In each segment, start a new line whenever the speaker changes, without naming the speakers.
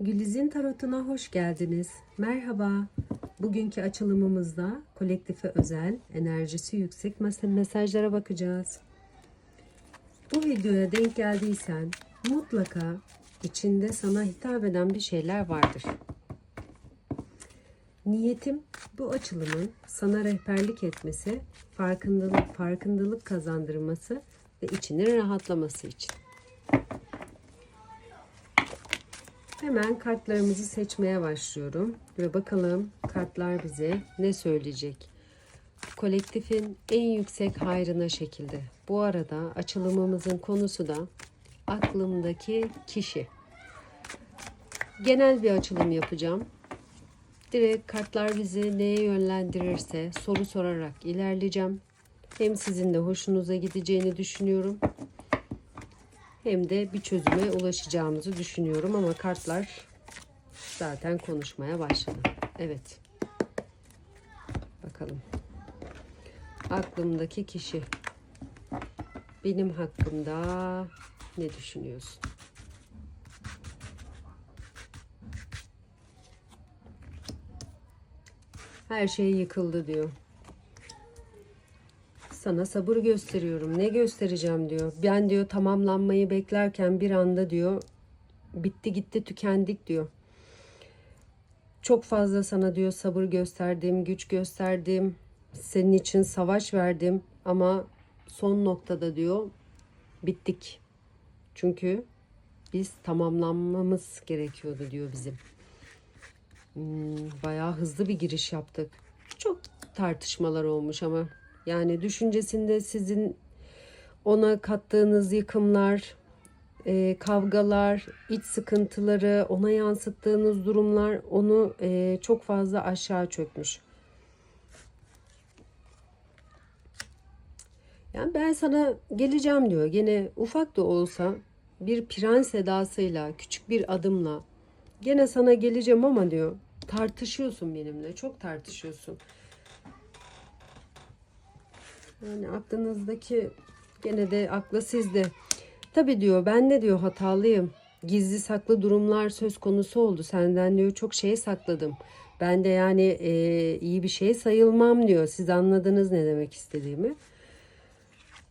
Güliz'in Tarot'una hoş geldiniz. Merhaba. Bugünkü açılımımızda kolektife özel, enerjisi yüksek mes- mesajlara bakacağız. Bu videoya denk geldiysen mutlaka içinde sana hitap eden bir şeyler vardır. Niyetim bu açılımın sana rehberlik etmesi, farkındalık, farkındalık kazandırması ve içinin rahatlaması için. Hemen kartlarımızı seçmeye başlıyorum ve bakalım kartlar bize ne söyleyecek. Kolektifin en yüksek hayrına şekilde. Bu arada açılımımızın konusu da aklımdaki kişi. Genel bir açılım yapacağım. Direkt kartlar bizi neye yönlendirirse soru sorarak ilerleyeceğim. Hem sizin de hoşunuza gideceğini düşünüyorum hem de bir çözüme ulaşacağımızı düşünüyorum ama kartlar zaten konuşmaya başladı. Evet. Bakalım. Aklımdaki kişi benim hakkımda ne düşünüyorsun? Her şey yıkıldı diyor. Sana sabır gösteriyorum. Ne göstereceğim diyor. Ben diyor tamamlanmayı beklerken bir anda diyor bitti gitti tükendik diyor. Çok fazla sana diyor sabır gösterdim, güç gösterdim. Senin için savaş verdim ama son noktada diyor bittik. Çünkü biz tamamlanmamız gerekiyordu diyor bizim. Hmm, bayağı hızlı bir giriş yaptık. Çok tartışmalar olmuş ama yani düşüncesinde sizin ona kattığınız yıkımlar, e, kavgalar, iç sıkıntıları, ona yansıttığınız durumlar onu e, çok fazla aşağı çökmüş. Yani ben sana geleceğim diyor. Gene ufak da olsa bir prens edasıyla, küçük bir adımla gene sana geleceğim ama diyor tartışıyorsun benimle. Çok tartışıyorsun. Yani aklınızdaki gene de aklı sizde. Tabi diyor ben de diyor hatalıyım. Gizli saklı durumlar söz konusu oldu. Senden diyor çok şey sakladım. Ben de yani e, iyi bir şey sayılmam diyor. Siz anladınız ne demek istediğimi.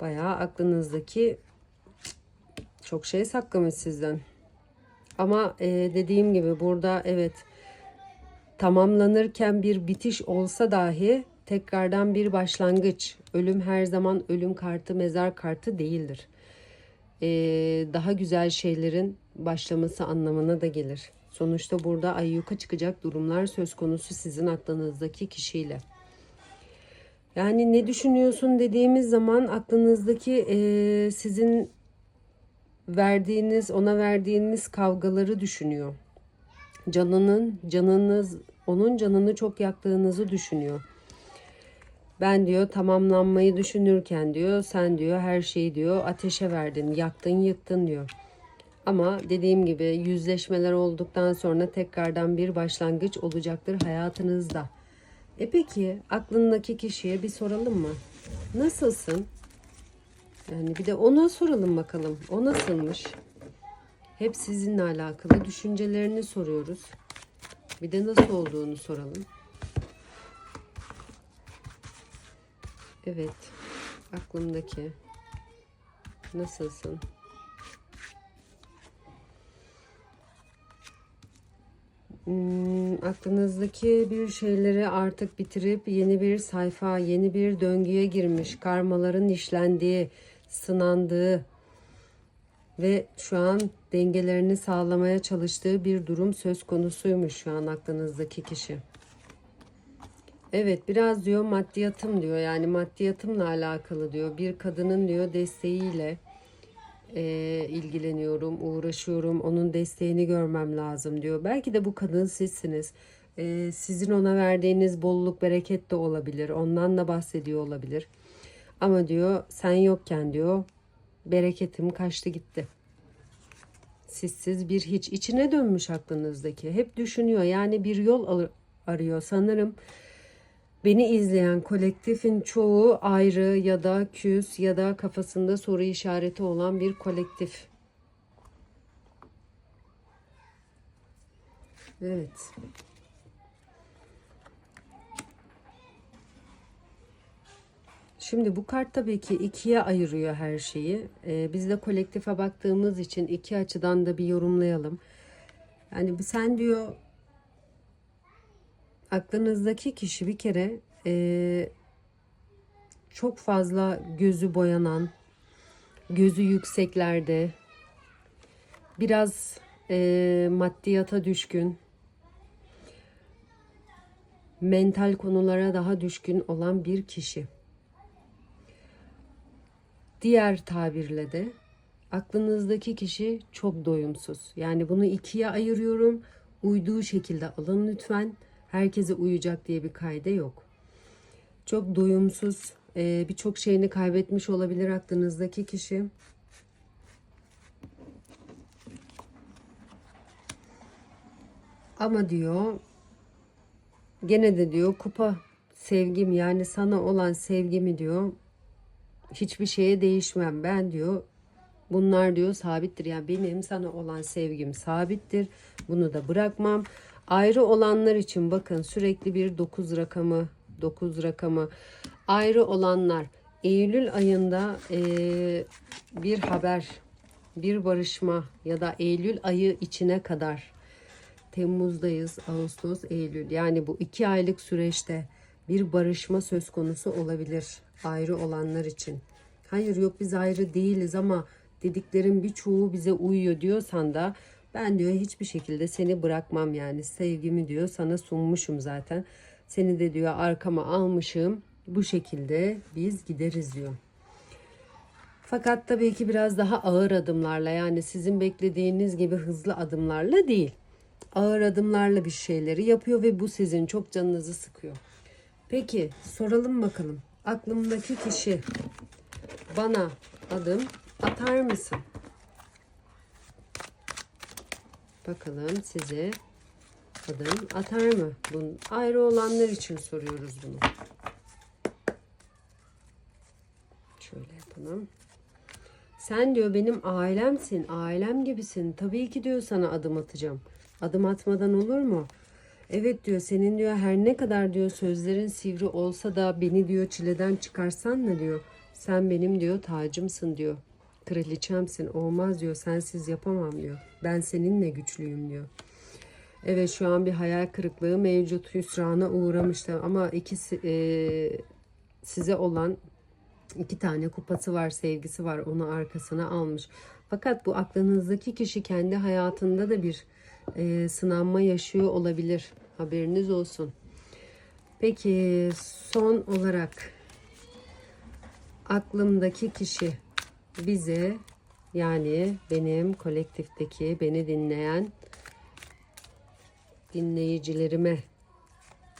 Bayağı aklınızdaki çok şey saklamış sizden. Ama e, dediğim gibi burada evet tamamlanırken bir bitiş olsa dahi tekrardan bir başlangıç. Ölüm her zaman ölüm kartı, mezar kartı değildir. Ee, daha güzel şeylerin başlaması anlamına da gelir. Sonuçta burada ayyuka çıkacak durumlar söz konusu sizin aklınızdaki kişiyle. Yani ne düşünüyorsun dediğimiz zaman aklınızdaki e, sizin verdiğiniz, ona verdiğiniz kavgaları düşünüyor. Canının, canınız, onun canını çok yaktığınızı düşünüyor. Ben diyor tamamlanmayı düşünürken diyor sen diyor her şeyi diyor ateşe verdin, yaktın, yıktın diyor. Ama dediğim gibi yüzleşmeler olduktan sonra tekrardan bir başlangıç olacaktır hayatınızda. E peki aklındaki kişiye bir soralım mı? Nasılsın? Yani bir de ona soralım bakalım. O nasılmış? Hep sizinle alakalı düşüncelerini soruyoruz. Bir de nasıl olduğunu soralım. Evet. Aklımdaki. Nasılsın? Hmm, aklınızdaki bir şeyleri artık bitirip yeni bir sayfa, yeni bir döngüye girmiş, karmaların işlendiği, sınandığı ve şu an dengelerini sağlamaya çalıştığı bir durum söz konusuymuş şu an aklınızdaki kişi. Evet biraz diyor maddiyatım diyor. Yani maddiyatımla alakalı diyor. Bir kadının diyor desteğiyle e, ilgileniyorum uğraşıyorum. Onun desteğini görmem lazım diyor. Belki de bu kadın sizsiniz. E, sizin ona verdiğiniz bolluk bereket de olabilir. Ondan da bahsediyor olabilir. Ama diyor sen yokken diyor bereketim kaçtı gitti. Sizsiz bir hiç içine dönmüş aklınızdaki. Hep düşünüyor. Yani bir yol arıyor sanırım Beni izleyen kolektifin çoğu ayrı ya da küs ya da kafasında soru işareti olan bir kolektif. Evet. Şimdi bu kart tabii ki ikiye ayırıyor her şeyi. Ee, biz de kolektife baktığımız için iki açıdan da bir yorumlayalım. Yani sen diyor aklınızdaki kişi bir kere e, çok fazla gözü boyanan, gözü yükseklerde, biraz e, maddiyata düşkün, mental konulara daha düşkün olan bir kişi. Diğer tabirle de aklınızdaki kişi çok doyumsuz. Yani bunu ikiye ayırıyorum. Uyduğu şekilde alın lütfen. Herkese uyacak diye bir kayda yok. Çok doyumsuz, e, birçok şeyini kaybetmiş olabilir aklınızdaki kişi. Ama diyor gene de diyor kupa sevgim yani sana olan sevgimi diyor hiçbir şeye değişmem ben diyor bunlar diyor sabittir yani benim sana olan sevgim sabittir bunu da bırakmam ayrı olanlar için bakın sürekli bir 9 rakamı 9 rakamı ayrı olanlar Eylül ayında eee, bir haber bir barışma ya da Eylül ayı içine kadar Temmuz'dayız, Ağustos, Eylül. Yani bu iki aylık süreçte bir barışma söz konusu olabilir ayrı olanlar için. Hayır yok biz ayrı değiliz ama dediklerin birçoğu bize uyuyor diyorsan da ben diyor hiçbir şekilde seni bırakmam yani sevgimi diyor sana sunmuşum zaten. Seni de diyor arkama almışım. Bu şekilde biz gideriz diyor. Fakat tabii ki biraz daha ağır adımlarla yani sizin beklediğiniz gibi hızlı adımlarla değil. Ağır adımlarla bir şeyleri yapıyor ve bu sizin çok canınızı sıkıyor. Peki soralım bakalım. Aklımdaki kişi bana adım atar mısın? Bakalım size adım atar mı? Bunun ayrı olanlar için soruyoruz bunu. Şöyle yapalım. Sen diyor benim ailemsin, ailem gibisin. Tabii ki diyor sana adım atacağım. Adım atmadan olur mu? Evet diyor senin diyor her ne kadar diyor sözlerin sivri olsa da beni diyor çileden çıkarsan da diyor. Sen benim diyor tacımsın diyor. Kraliçemsin olmaz diyor sensiz yapamam diyor. Ben seninle güçlüyüm diyor. Evet şu an bir hayal kırıklığı mevcut hüsrana uğramıştı ama ikisi e, size olan iki tane kupası var, sevgisi var. Onu arkasına almış. Fakat bu aklınızdaki kişi kendi hayatında da bir e, sınanma yaşıyor olabilir. Haberiniz olsun. Peki son olarak aklımdaki kişi bize yani benim kolektifteki beni dinleyen dinleyicilerime,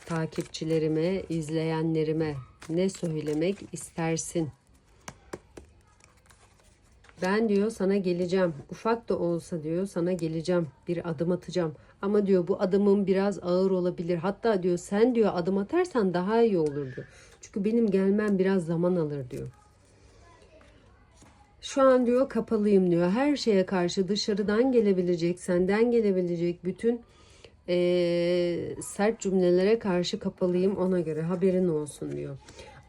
takipçilerime, izleyenlerime ne söylemek istersin? Ben diyor sana geleceğim. Ufak da olsa diyor sana geleceğim. Bir adım atacağım. Ama diyor bu adımım biraz ağır olabilir. Hatta diyor sen diyor adım atarsan daha iyi olur diyor. Çünkü benim gelmem biraz zaman alır diyor. Şu an diyor kapalıyım diyor. Her şeye karşı dışarıdan gelebilecek, senden gelebilecek bütün eee, sert cümlelere karşı kapalıyım ona göre haberin olsun diyor.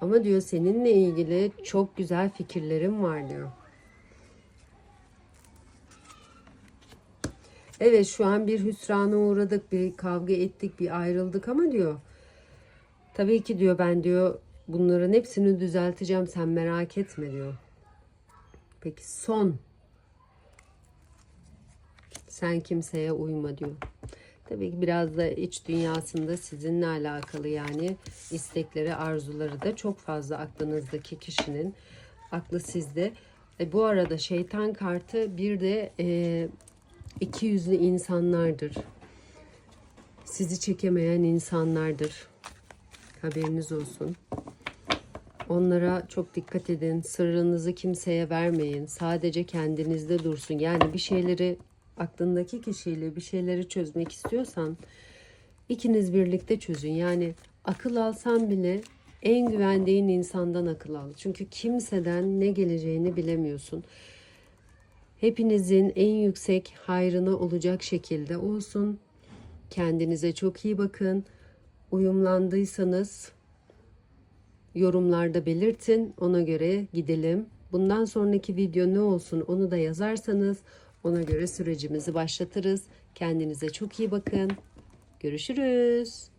Ama diyor seninle ilgili çok güzel fikirlerim var diyor. Evet şu an bir hüsrana uğradık, bir kavga ettik, bir ayrıldık ama diyor. Tabii ki diyor ben diyor bunların hepsini düzelteceğim sen merak etme diyor. Peki son. Sen kimseye uyma diyor. Tabii ki biraz da iç dünyasında sizinle alakalı yani istekleri, arzuları da çok fazla aklınızdaki kişinin aklı sizde. E, bu arada şeytan kartı bir de e, iki yüzlü insanlardır. Sizi çekemeyen insanlardır. Haberiniz olsun. Onlara çok dikkat edin. Sırrınızı kimseye vermeyin. Sadece kendinizde dursun. Yani bir şeyleri aklındaki kişiyle bir şeyleri çözmek istiyorsan ikiniz birlikte çözün. Yani akıl alsan bile en güvendiğin insandan akıl al. Çünkü kimseden ne geleceğini bilemiyorsun. Hepinizin en yüksek hayrına olacak şekilde olsun. Kendinize çok iyi bakın. Uyumlandıysanız yorumlarda belirtin. Ona göre gidelim. Bundan sonraki video ne olsun onu da yazarsanız ona göre sürecimizi başlatırız. Kendinize çok iyi bakın. Görüşürüz.